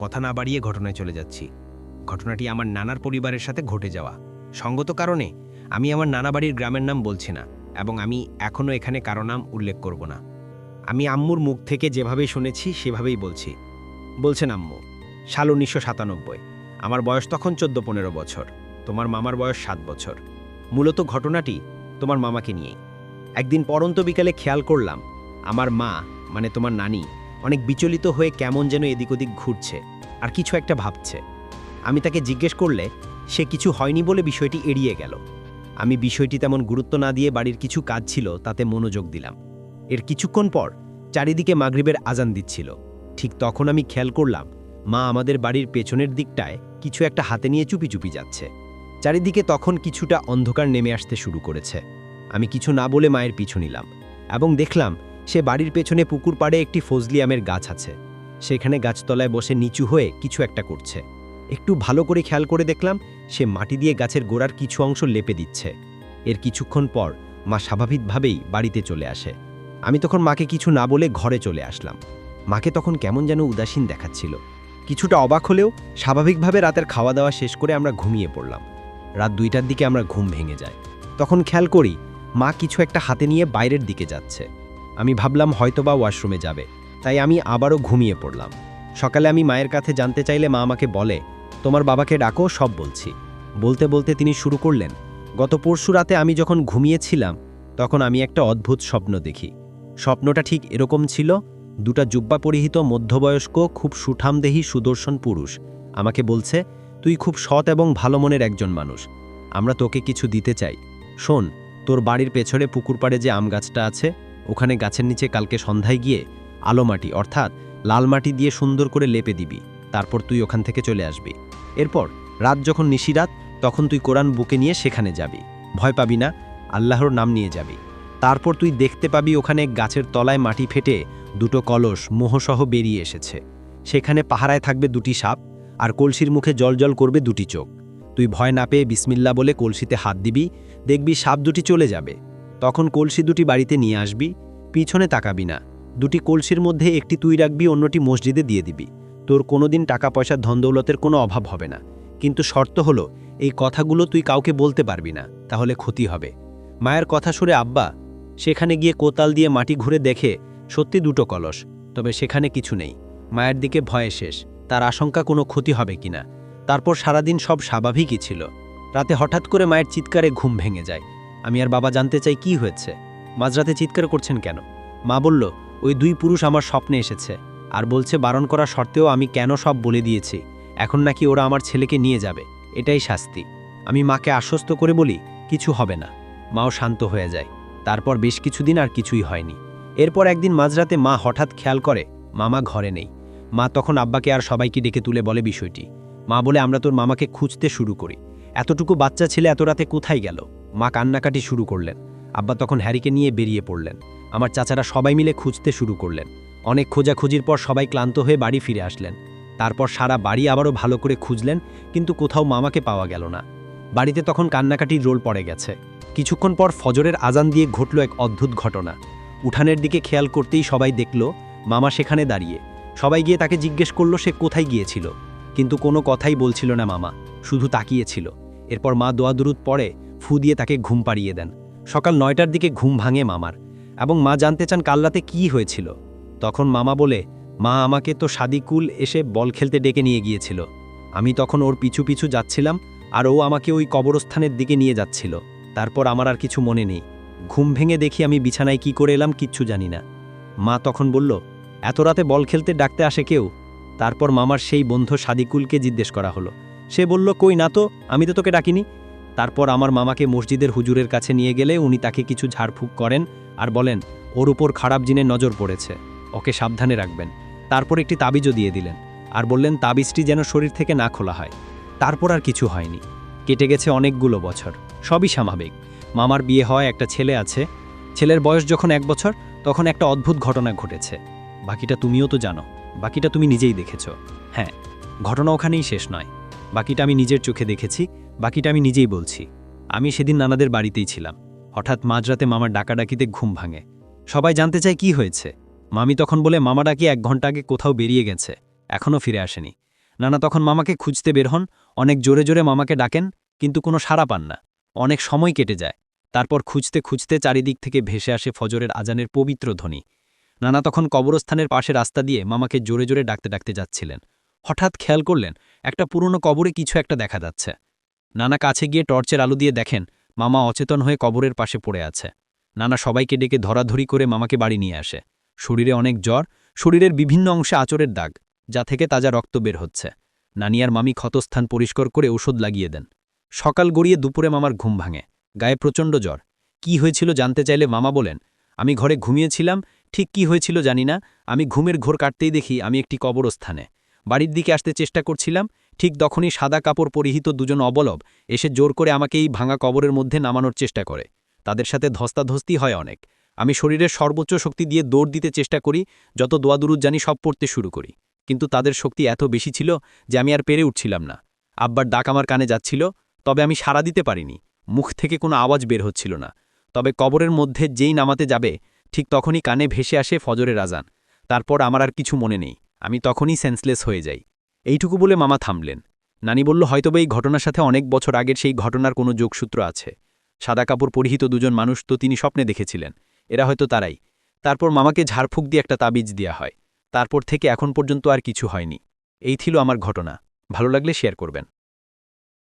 কথা না বাড়িয়ে ঘটনায় চলে যাচ্ছি। ঘটনাটি আমার নানার পরিবারের সাথে ঘটে যাওয়া। সঙ্গত কারণে আমি আমার নানা বাড়ির গ্রামের নাম বলছি না এবং আমি এখনও এখানে কারও নাম উল্লেখ করব না। আমি আম্মুর মুখ থেকে যেভাবে শুনেছি, সেভাবেই বলছি। বলছেন আম্মু, সাল উনিশশো সাতানব্বই। আমার বয়স তখন চোদ্দ পনেরো বছর। তোমার মামার বয়স সাত বছর। মূলত ঘটনাটি তোমার মামাকে নিয়েই। একদিন পরন্ত বিকালে খেয়াল করলাম, আমার মা মানে তোমার নানি, অনেক বিচলিত হয়ে কেমন যেন এদিক ওদিক ঘুরছে। আর কিছু একটা ভাবছে। আমি তাকে জিজ্ঞেস করলে, সে কিছু হয়নি বলে বিষয়টি এড়িয়ে গেল। আমি বিষয়টি তেমন গুরুত্ব না দিয়ে বাড়ির কিছু কাজ ছিল, তাতে মনোযোগ দিলাম। এর কিছুক্ষণ পর চারিদিকে মাগরিবের আজান দিচ্ছিল। ঠিক তখন আমি খেয়াল করলাম, মা আমাদের বাড়ির পেছনের দিকটায় কিছু একটা হাতে নিয়ে চুপি চুপি যাচ্ছে। চারিদিকে তখন কিছুটা অন্ধকার নেমে আসতে শুরু করেছে। আমি কিছু না বলে মায়ের পিছু নিলাম এবং দেখলাম, সে বাড়ির পেছনে পুকুর পাড়ে একটি ফজলি আমের গাছ আছে। সেখানে গাছতলায় বসে নিচু হয়ে কিছু একটা করছে। একটু ভালো করে খেয়াল করে দেখলাম, সে মাটি দিয়ে গাছের গোড়ার কিছু অংশ লেপে দিচ্ছে। এর কিছুক্ষণ পর মা স্বাভাবিকভাবেই বাড়িতে চলে আসে। আমি তখন মাকে কিছু না বলে ঘরে চলে আসলাম। মাকে তখন কেমন যেন উদাসীন দেখাচ্ছিল। কিছুটা অবাক হলেও স্বাভাবিকভাবে রাতের খাওয়া দাওয়া শেষ করে আমরা ঘুমিয়ে পড়লাম। রাত দুইটার দিকে আমরা ঘুম ভেঙে যায়। তখন খেয়াল করি, মা কিছু একটা হাতে নিয়ে বাইরের দিকে যাচ্ছে। আমি ভাবলাম হয়তোবা ওয়াশরুমে যাবে। তাই আমি আবারও ঘুমিয়ে পড়লাম। সকালে আমি মায়ের কাছে জানতে চাইলে মা আমাকে বলে, তোমার বাবাকে ডাকো, সব বলছি। বলতে বলতে তিনি শুরু করলেন, গত পরশু রাতে আমি যখন ঘুমিয়েছিলাম, তখন আমি একটা অদ্ভুত স্বপ্ন দেখি। স্বপ্নটা ঠিক এরকম ছিল, দুটা জুব্বা পরিহিত মধ্যবয়স্ক, খুব সুঠামদেহী সুদর্শন পুরুষ। আমাকে বলছে, তুই খুব সৎ এবং ভালো মনের একজন মানুষ। আমরা তোকে কিছু দিতে চাই। শোন, তোর বাড়ির পেছনে পুকুর পাড়ে যে আম গাছটা আছে, ওখানে গাছের নিচে কালকে সন্ধ্যায় গিয়ে আলো মাটি, অর্থাৎ লাল মাটি দিয়ে সুন্দর করে লেপে দিবি, তারপর তুই ওখান থেকে চলে আসবি। এরপর রাত যখন নিশিরাত তখন তুই কোরআন বুকে নিয়ে সেখানে যাবি। ভয় পাবি না, আল্লাহর নাম নিয়ে যাবি। তারপর তুই দেখতে পাবি ওখানে গাছের তলায় মাটি ফেটে দুটো কলস মোহসহ বেরিয়ে এসেছে। সেখানে পাহারায় থাকবে দুটি সাপ, আর কলসির মুখে জলজল করবে দুটি চোখ। তুই ভয় না পেয়ে বিসমিল্লা বলে কলসিতে হাত দিবি, দেখবি সাপ দুটি চলে যাবে। তখন কলসি দুটি বাড়িতে নিয়ে আসবি, পিছনে তাকাবি না। দুটি কলসির মধ্যে একটি তুই রাখবি, অন্যটি মসজিদে দিয়ে দিবি। তোর কোনোদিন টাকা পয়সার ধনদৌলতের কোনো অভাব হবে না। কিন্তু শর্ত হলো, এই কথাগুলো তুই কাউকে বলতে পারবি না, তাহলে ক্ষতি হবে। মায়ের কথা শুনে আব্বা, সেখানে গিয়ে কোতাল দিয়ে মাটি ঘুরে দেখে, সত্যি দুটো কলস, তবে সেখানে কিছু নেই। মায়ের দিকে ভয়ে শেষ, তার আশঙ্কা কোনো ক্ষতি হবে কিনা তারপর সারাদিন সব স্বাভাবিকই ছিল। রাতে হঠাৎ করে মায়ের চিৎকারে ঘুম ভেঙে যায়। আমি আর বাবা জানতে চাই কি হয়েছে? মাঝরাতে চিৎকার করছেন কেন? মা বলল ওই দুই পুরুষ আমার স্বপ্নে এসেছে আর বলছে, বারণ করা সত্ত্বেও আমি কেন সব বলে দিয়েছি? এখন নাকি ওরা আমার ছেলেকে নিয়ে যাবে। এটাই শাস্তি। আমি মাকে আশ্বস্ত করে বলি, কিছু হবে না। মাও শান্ত হয়ে যায়। তারপর বেশ কিছুদিন আর কিছুই হয়নি। এরপর একদিন মাঝরাতে মা হঠাৎ খেয়াল করে, মামা ঘরে নেই। মা তখন আব্বাকে আর সবাইকে ডেকে তুলে বলে বিষয়টি। মা বলে, আমরা তোর মামাকে খুঁজতে শুরু করি। এতটুকু বাচ্চা ছেলে এত রাতে কোথায় গেল? মা কান্নাকাটি শুরু করলেন। আব্বা তখন হ্যারিকে নিয়ে বেরিয়ে পড়লেন। আমার চাচারা সবাই মিলে খুঁজতে শুরু করলেন। অনেক খোঁজাখুঁজির পর সবাই ক্লান্ত হয়ে বাড়ি ফিরে আসলেন। তারপর সারা বাড়ি আবারও ভালো করে খুঁজলেন, কিন্তু কোথাও মামাকে পাওয়া গেল না। বাড়িতে তখন কান্নাকাটির রোল পড়ে গেছে। কিছুক্ষণ পর ফজরের আজান দিয়ে ঘটল এক অদ্ভুত ঘটনা। উঠানের দিকে খেয়াল করতেই সবাই দেখল, মামা সেখানে দাঁড়িয়ে। সবাই গিয়ে তাকে জিজ্ঞেস করল সে কোথায় গিয়েছিল। কিন্তু কোনো কথাই বলছিল না মামা, শুধু তাকিয়েছিল। এরপর মা দোয়া দুরুদ পড়ে, ফু দিয়ে তাকে ঘুম পাড়িয়ে দেন। সকাল নয়টার দিকে ঘুম ভাঙে মামার। এবং মা জানতে চান কাল্লাতে কি হয়েছিল। তখন মামা বলে, মা আমাকে তো সাদিকুল এসে বল খেলতে ডেকে নিয়ে গিয়েছিল। আমি তখন ওর পিছু পিছু যাচ্ছিলাম আর ও আমাকে ওই কবরস্থানের দিকে নিয়ে যাচ্ছিল। তারপর আমার আর কিছু মনে নেই। ঘুম ভেঙে দেখি আমি বিছানায় কি করে এলাম, কিচ্ছু জানি না। মা তখন বলল, এত রাতে বল খেলতে ডাকতে আসে কেউ? তারপর মামার সেই বন্ধু সাদিকুলকে জিজ্ঞেস করা হলো। সে বলল, কই না তো, আমি তো তোকে ডাকিনি। তারপর আমার মামাকে মসজিদের হুজুরের কাছে নিয়ে গেলে উনি তাকে কিছু ঝাড়ফুঁক করেন আর বলেন, ওর উপর খারাপ জিনের নজর পড়েছে। ওকে সাবধানে রাখবেন। তারপর একটি তাবিজও দিয়ে দিলেন। আর বললেন, তাবিজটি যেন শরীর থেকে না খোলা হয়। তারপর আর কিছু হয়নি। কেটে গেছে অনেকগুলো বছর। সবই স্বাভাবিক। মামার বিয়ে হয় একটা ছেলে আছে। ছেলের বয়স যখন এক বছর, তখন একটা অদ্ভুত ঘটনা ঘটেছে। বাকিটা তুমিও তো জানো। বাকিটা তুমি নিজেই দেখেছ। হ্যাঁ ঘটনা ওখানেই শেষ নয়। বাকিটা আমি নিজের চোখে দেখেছি। বাকিটা আমি নিজেই বলছি। আমি সেদিন নানাদের বাড়িতেই ছিলাম। হঠাৎ মাঝরাতে মামার ডাকাডাকিতে ঘুম ভাঙে। সবাই জানতে চায় কি হয়েছে। মামি তখন বলে, মামা ডাকি এক ঘণ্টা আগে কোথাও বেরিয়ে গেছে এখনও ফিরে আসেনি। নানা তখন মামাকে খুঁজতে বের হন, অনেক জোরে জোরে মামাকে ডাকেন, কিন্তু কোনো সাড়া পান না। অনেক সময় কেটে যায়। তারপর খুঁজতে খুঁজতে চারিদিক থেকে ভেসে আসে ফজরের আজানের পবিত্র ধ্বনি। নানা তখন কবরস্থানের পাশে রাস্তা দিয়ে মামাকে জোরে জোরে ডাকতে ডাকতে যাচ্ছিলেন। হঠাৎ খেয়াল করলেন, একটা পুরনো কবরে কিছু একটা দেখা যাচ্ছে। নানা কাছে গিয়ে টর্চের আলো দিয়ে দেখেন মামা অচেতন হয়ে কবরের পাশে পড়ে আছে। নানা সবাইকে ডেকে ধরাধরি করে মামাকে বাড়ি নিয়ে আসে। শরীরে অনেক জ্বর, শরীরের বিভিন্ন অংশে আচরের দাগ, যা থেকে তাজা রক্ত বের হচ্ছে। নানিয়ার মামি ক্ষতস্থান পরিষ্কার করে ওষুধ লাগিয়ে দেন। সকাল গড়িয়ে দুপুরে মামার ঘুম ভাঙে, গায়ে প্রচণ্ড জ্বর। কি হয়েছিল জানতে চাইলে মামা বলেন, আমি ঘরে ঘুমিয়েছিলাম, ঠিক কি হয়েছিল জানি না, আমি ঘুমের ঘোর কাটতেই দেখি আমি একটি কবরস্থানে। বাড়ির দিকে আসতে চেষ্টা করছিলাম ঠিক তখনই সাদা কাপড় পরিহিত দুজন অবলব এসে জোর করে আমাকে এই ভাঙা কবরের মধ্যে নামানোর চেষ্টা করে। তাদের সাথে ধস্তাধস্তি হয় অনেক। আমি শরীরের সর্বোচ্চ শক্তি দিয়ে দৌড় দিতে চেষ্টা করি, যত দোয়াদুরুদ জানি সব পড়তে শুরু করি। কিন্তু তাদের শক্তি এত বেশি ছিল যে আমি আর পেরে উঠছিলাম না। আব্বার ডাক আমার কানে যাচ্ছিল, তবে আমি সাড়া দিতে পারিনি। মুখ থেকে কোনো আওয়াজ বের হচ্ছিল না। তবে কবরের মধ্যে যেই নামাতে যাবে, ঠিক তখনই কানে ভেসে আসে ফজরের আজান। তারপর আমার আর কিছু মনে নেই। আমি তখনই সেন্সলেস হয়ে যাই। এইটুকু বলে মামা থামলেন। নানি বলল, হয়তোবা এই ঘটনার সাথে অনেক বছর আগের সেই ঘটনার কোনো যোগসূত্র আছে। সাদা কাপড় পরিহিত দুজন মানুষ তো তিনি স্বপ্নে দেখেছিলেন। এরা হয়তো তারাই। তারপর মামাকে ঝাড়ফুঁক দিয়ে একটা তাবিজ দেওয়া হয়। তারপর থেকে এখন পর্যন্ত আর কিছু হয়নি। এই ছিল আমার ঘটনা। ভালো লাগলে শেয়ার করবেন।